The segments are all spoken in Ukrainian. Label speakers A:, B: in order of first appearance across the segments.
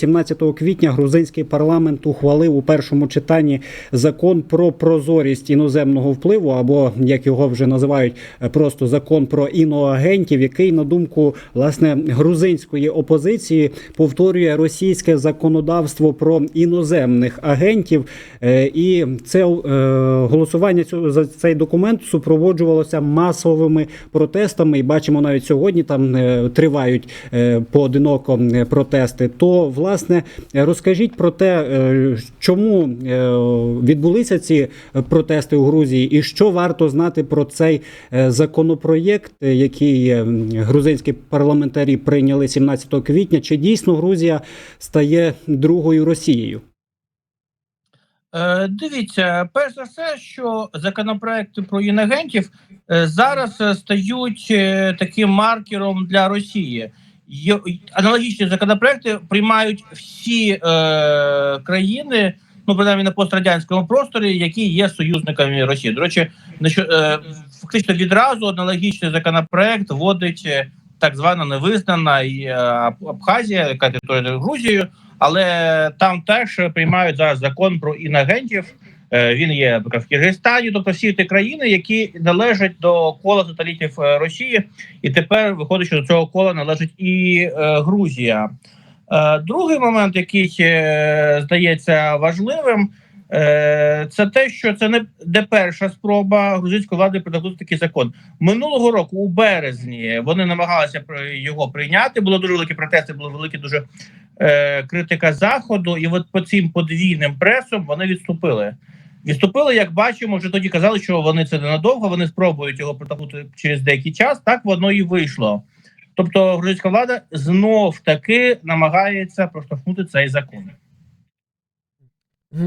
A: 17 квітня грузинський парламент ухвалив у першому читанні закон про прозорість іноземного впливу, або як його вже називають, просто закон про іноагентів, який на думку власне грузинської опозиції повторює російське законодавство про іноземних агентів. Е, І це е, голосування за цей документ супроводжувалося масовими протестами. І бачимо навіть сьогодні там е, тривають поодиноко протести. То власне е, розкажіть про те, е, чому е, відбулися ці протести у Грузії, і що варто знати про цей законопроєкт, який грузинські парламентарі прийняли 17 квітня. Чи дійсно Грузія стає другою Росією?
B: Дивіться, перш за все, що законопроекти про інагентів зараз стають таким маркером для Росії. Аналогічні законопроекти приймають всі е, країни, ну принаймні на пострадянському просторі, які є союзниками Росії. До речі, на що, е, фактично відразу аналогічний законопроект вводить е, так звана невизнана і, е, Абхазія, яка територія Грузією. Але там теж приймають зараз закон про інагентів. Е, Він є в Киргизстані, тобто всі ті країни, які належать до кола сателітів е, Росії, і тепер виходить, що до цього кола належить і е, Грузія. Другий момент, який здається важливим, це те, що це не де перша спроба грузинської влади придати такий закон. Минулого року, у березні, вони намагалися його прийняти. Було дуже великі протести, були великі дуже е, критика заходу, і от по цим подвійним пресом вони відступили. Відступили, як бачимо, вже тоді казали, що вони це ненадовго, вони спробують його протягнути через деякий час. Так воно і вийшло. Тобто, грузинська влада знов таки намагається проштовхнути цей закон.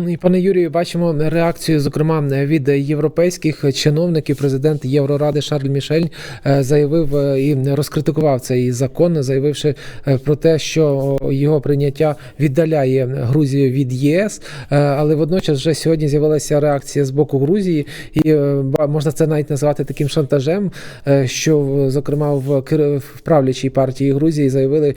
C: І пане Юрію, бачимо реакцію, зокрема від європейських чиновників. Президент Євроради Шарль Мішель е, заявив е, і розкритикував цей закон, заявивши е, про те, що його прийняття віддаляє Грузію від ЄС. Але водночас вже сьогодні з'явилася реакція з боку Грузії, і можна це навіть назвати таким шантажем, що зокрема в в правлячій партії Грузії заявили,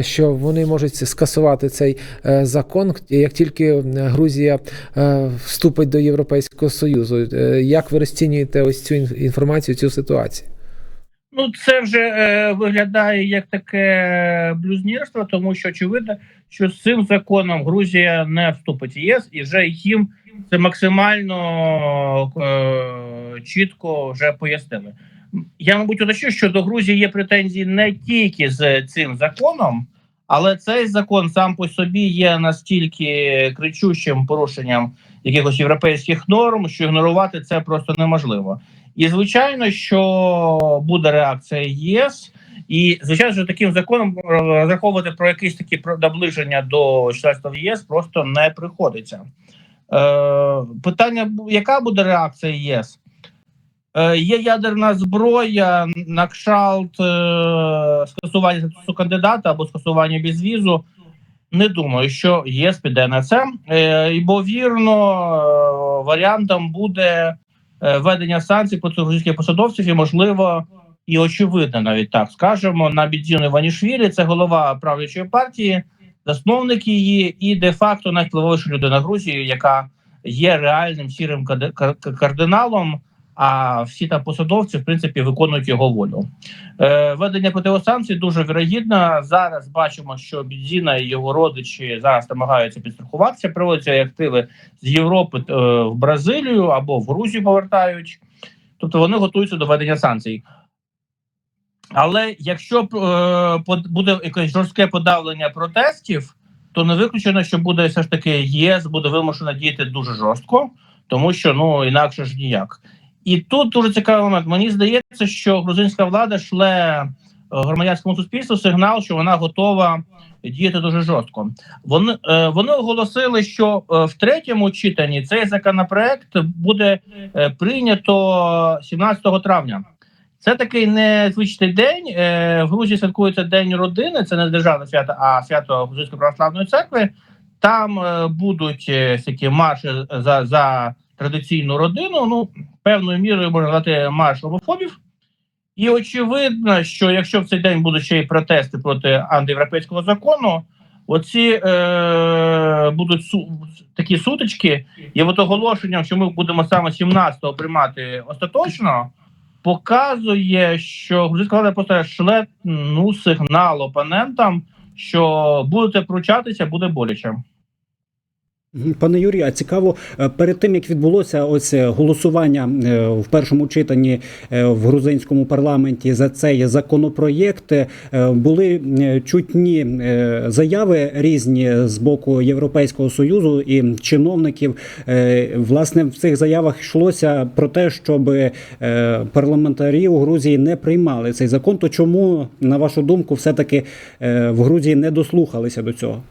C: що вони можуть скасувати цей закон, як тільки е, Грузія е, вступить до Європейського Союзу. Е, Як ви розцінюєте ось цю ін- інформацію, цю ситуацію?
B: Ну, це вже е, виглядає як таке блюзнірство, тому що очевидно, що з цим законом Грузія не вступить в ЄС, і вже їм це максимально е, чітко вже пояснили. Я, мабуть, уточню, що до Грузії є претензії не тільки з цим законом, але цей закон сам по собі є настільки кричущим порушенням якихось європейських норм, що ігнорувати це просто неможливо. І звичайно, що буде реакція ЄС, і звичайно, що таким законом е, розраховувати про якісь такі наближення до членства в єС просто не приходиться. Е, питання: яка буде реакція ЄС? Е, є ядерна зброя, на кшалт е, скасування статусу кандидата або скасування безвізу. Не думаю, що ЄС піде на це. Е, ймовірно, е, варіантом буде е, введення санкцій проти російських посадовців і, можливо, і очевидно, навіть так скажемо, на Бідзіну Іванішвілі, це голова правлячої партії, засновник її, і де-факто найвпливовіша людина Грузії, яка є реальним сірим кардиналом. А всі там посадовці, в принципі, виконують його волю. Е, Введення противосанкцій дуже вірогідно. Зараз бачимо, що Бідзіна і його родичі зараз намагаються підстрахуватися, приводяться активи з Європи е, в Бразилію або в Грузію повертають. Тобто вони готуються до введення санкцій. Але якщо е, буде якесь жорстке подавлення протестів, то не виключено, що буде все ж таки ЄС буде вимушена діяти дуже жорстко, тому що ну інакше ж ніяк. І тут дуже цікавий момент. Мені здається, що грузинська влада шле е, громадянському суспільству сигнал, що вона готова діяти дуже жорстко. Вони, е, вони оголосили, що е, в третьому читанні цей законопроект буде прийнято 17 травня. Це такий незвичний день. В Грузії святкується День родини. Це не державне свято, а свято Грузинської православної церкви. Там будуть всякі марші за, за традиційну родину. Ну, певною мірою можна назвати марш гомофобів. І очевидно, що якщо в цей день будуть ще й протести проти антиєвропейського закону, оці е, будуть су, такі сутички, і от оголошенням, що ми будемо саме 17-го приймати остаточно, показує, що грузинська влада просто шле ну, сигнал опонентам, що будете пручатися, буде боляче.
A: Пане Юрію, а цікаво, е, перед тим як відбулося ось е, голосування е, в першому читанні в грузинському парламенті за цей законопроєкт, були чутні заяви різні з боку Європейського союзу і чиновників. Власне, в цих заявах йшлося про те, щоб парламентарі у Грузії не приймали цей закон. То чому, на вашу думку, все таки в Грузії не дослухалися до цього?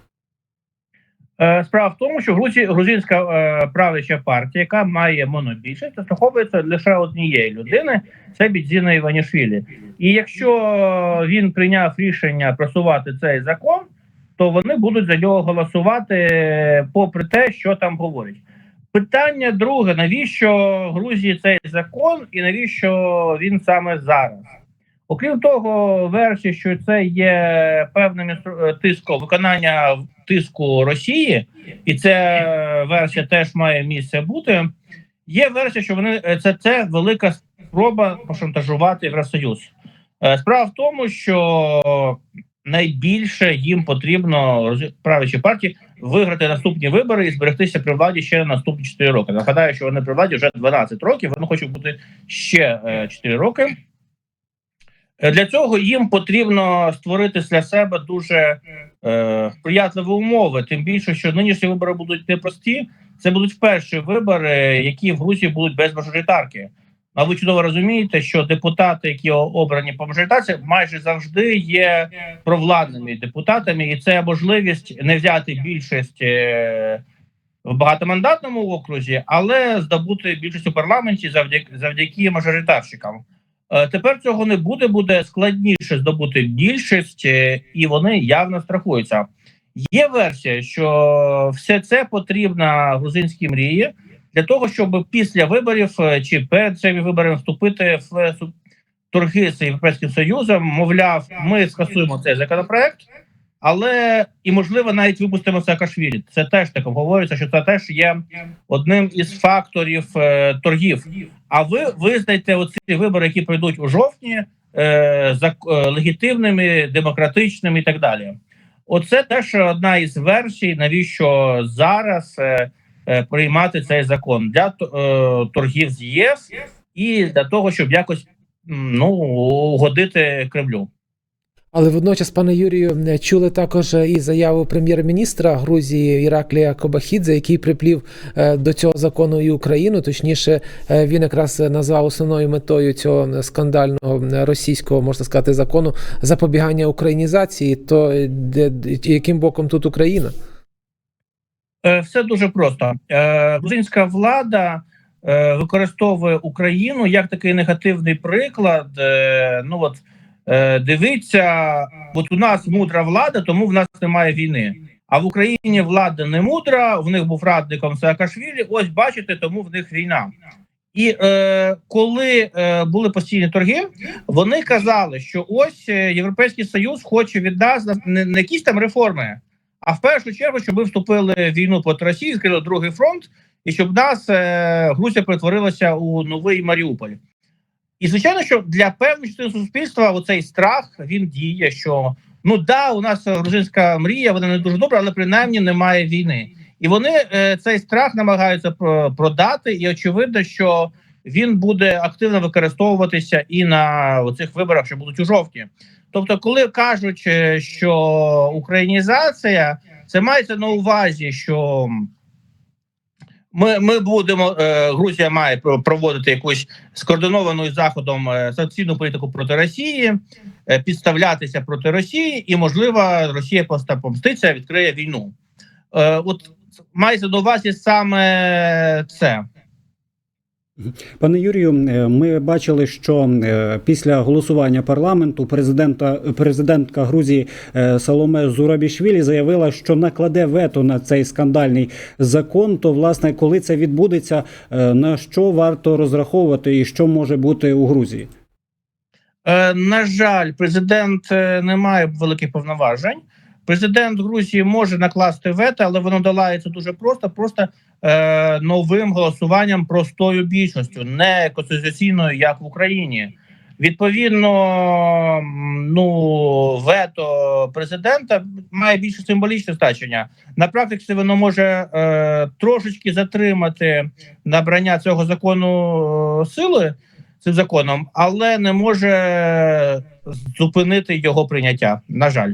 B: Е, Справа в тому, що грузинська е, правляча партія, яка має монобільшість, страховується лише однієї людини це Бідзіна Іванішвілі. І якщо він прийняв рішення просувати цей закон, то вони будуть за нього голосувати, попри те, що там говорять. Питання друге: навіщо Грузії цей закон, і навіщо він саме зараз? Окрім того, версія, що це є певним е, тиском виконання тиску Росії, і ця версія теж має місце бути. Є версія, що вони е, це, це велика спроба пошантажувати Євросоюз. Е, Справа в тому, що найбільше їм потрібно правлячій партії виграти наступні вибори і зберегтися при владі ще наступні 4 роки. Нагадаю, що вони при владі вже 12 років. Вони хочуть бути ще е, 4 роки. Е, Для цього їм потрібно створити для себе дуже е, сприятливі умови. Тим більше, що нинішні вибори будуть непрості. Це будуть перші вибори, які в Грузії будуть без мажоритарки. А ви чудово розумієте, що депутати, які обрані по мажоритарці, майже завжди є провладними депутатами, і це можливість не взяти більшість е, в багатомандатному окрузі, але здобути більшість у парламенті завдяки завдяки мажоритарщикам. Е, Тепер цього не буде, буде складніше здобути більшість, е, і вони явно страхуються. Є версія, що все це потрібно грузинській мрії для того, щоб після виборів е, чи перед цими виборами вступити в торги з Європейським Союзом. Мовляв, ми скасуємо цей законопроект, але і можливо навіть випустимо Саакашвілі. Це теж так говориться, що це теж є одним із факторів е, торгів. А ви визнайте оці вибори, які пройдуть у жовтні, е, зак- е, легітимними, демократичними і так далі. Оце теж одна із версій, навіщо зараз е, е, приймати цей закон для е, торгів з ЄС і для того, щоб якось ну угодити Кремлю.
C: Але водночас, пане Юрію, чули також і заяву прем'єр-міністра Грузії Іраклія Кобахідзе, який приплів е, до цього закону і Україну. Точніше, е, він якраз назвав основною метою цього скандального російського, можна сказати, закону запобігання українізації. То е, яким боком тут Україна?
B: Все дуже просто. Грузинська влада використовує Україну як такий негативний приклад. Ну от е, дивіться, от у нас мудра влада, тому в нас немає війни. А в Україні влада не мудра. В них був радником Саакашвілі. Ось бачите, тому в них війна. І е, коли е, були постійні торги, вони казали, що ось е, Європейський Союз хоче від нас не, не якісь там реформи, а в першу чергу, щоб ми вступили в війну проти Росії, відкрили другий фронт, і щоб нас е, Грузія перетворилася у новий Маріуполь. І звичайно, що для певної частини суспільства оцей страх він діє. Що ну да, у нас грузинська мрія, вона не дуже добра, але принаймні немає війни. І вони е, цей страх намагаються про- продати, і очевидно, що він буде активно використовуватися і на цих виборах, що будуть у жовтні. Тобто, коли кажуть, е, що українізація, це мається на увазі, що ми, ми будемо, е, Грузія має проводити якусь скоординовану заходом е, санкційну політику проти Росії, е, підставлятися проти Росії, і можливо, Росія просто помститься, відкриє війну. Е, от мається до увазі саме це.
A: Пане Юрію, е, ми бачили, що е, після голосування парламенту президента президентка Грузії е, Саломе Зурабішвілі заявила, що накладе вето на цей скандальний закон. То власне, коли це відбудеться, на що варто розраховувати і що може бути у Грузії?
B: На жаль, президент не має великих повноважень. Президент Грузії може накласти вето, але воно долається дуже просто, просто е, новим голосуванням простою більшістю, не конституційною, як в Україні. Відповідно, ну вето президента має більше символічне значення. На практиці воно може е, трошечки затримати набрання цього закону е, сили цим законом, але не може зупинити його прийняття. На жаль.